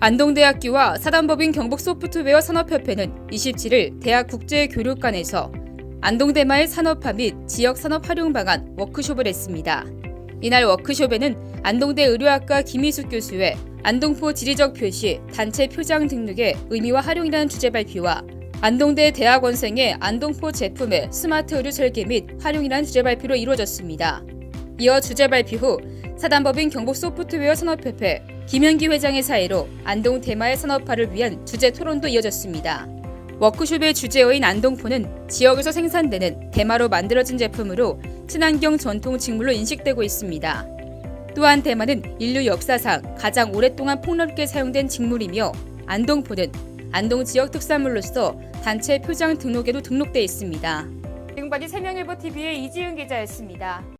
안동대학교와 사단법인 경북소프트웨어 산업협회는 27일 대학 국제교류관에서 안동대마의 산업화 및 지역산업 활용 방안 워크숍을 했습니다. 이날 워크숍에는 안동대 의료학과 김희숙 교수의 안동포 지리적 표시 단체 표장 등록의 의미와 활용이라는 주제 발표와 안동대 대학원생의 안동포 제품의 스마트 의료 설계 및 활용이라는 주제 발표로 이루어졌습니다. 이어 주제 발표 후 사단법인 경북소프트웨어 산업협회 김현기 회장의 사회로 안동 대마의 산업화를 위한 주제 토론도 이어졌습니다. 워크숍의 주제어인 안동포는 지역에서 생산되는 대마로 만들어진 제품으로 친환경 전통 직물로 인식되고 있습니다. 또한 대마는 인류 역사상 가장 오랫동안 폭넓게 사용된 직물이며 안동포는 안동 지역 특산물로서 단체 표장 등록에도 등록돼 있습니다. 지금까지 세명일보 TV의 이지은 기자였습니다.